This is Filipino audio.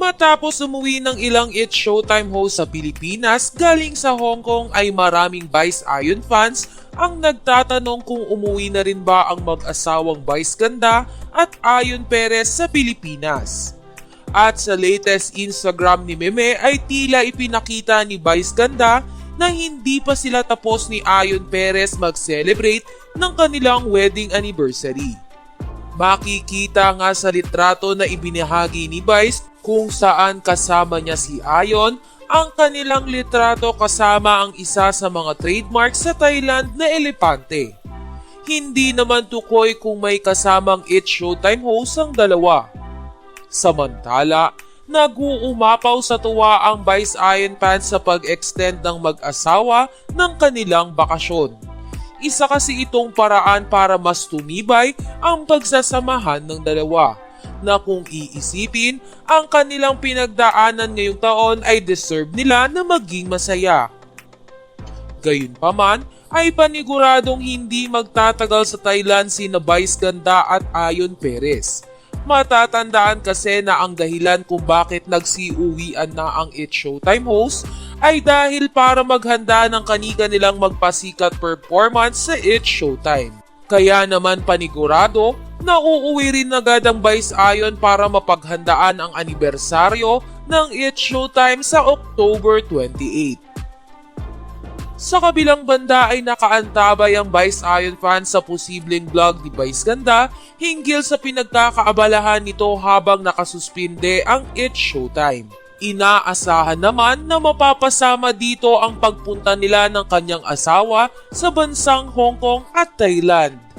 Matapos umuwi ng ilang It's Showtime host sa Pilipinas galing sa Hong Kong ay maraming Vice Iron fans ang nagtatanong kung umuwi na rin ba ang mag-asawang Vice Ganda at Ayon Perez sa Pilipinas. At sa latest Instagram ni Meme ay tila ipinakita ni Vice Ganda na hindi pa sila tapos ni Ayon Perez mag-celebrate ng kanilang wedding anniversary. Makikita nga sa litrato na ibinahagi ni Vice kung saan kasama niya si Ayon ang kanilang litrato kasama ang isa sa mga trademark sa Thailand na elepante. Hindi naman tukoy kung may kasamang It's Showtime host ang dalawa. Samantala, nag-uumapaw sa tuwa ang Vice Iron fans sa pag-extend ng mag-asawa ng kanilang bakasyon. Isa kasi itong paraan para mas tumibay ang pagsasamahan ng dalawa na kung iisipin, ang kanilang pinagdaanan ngayong taon ay deserve nila na maging masaya. Gayunpaman, ay paniguradong hindi magtatagal sa Thailand sina Vice Ganda at Ayon Perez. Matatandaan kasi na ang dahilan kung bakit nagsiuwian na ang It Showtime host ay dahil para maghanda ng kanika nilang magpasikat performance sa It Showtime. Kaya naman panigurado na uuwi rin agad ang Vice Iron para mapaghandaan ang anibersaryo ng It Showtime sa October 28. Sa kabilang banda ay nakaantabay ang Vice Iron fans sa posibleng vlog ni Vice Ganda hinggil sa pinagkakaabalahan nito habang nakasuspinde ang It Showtime. Inaasahan naman na mapapasama dito ang pagpunta nila ng kanyang asawa sa bansang Hong Kong at Thailand.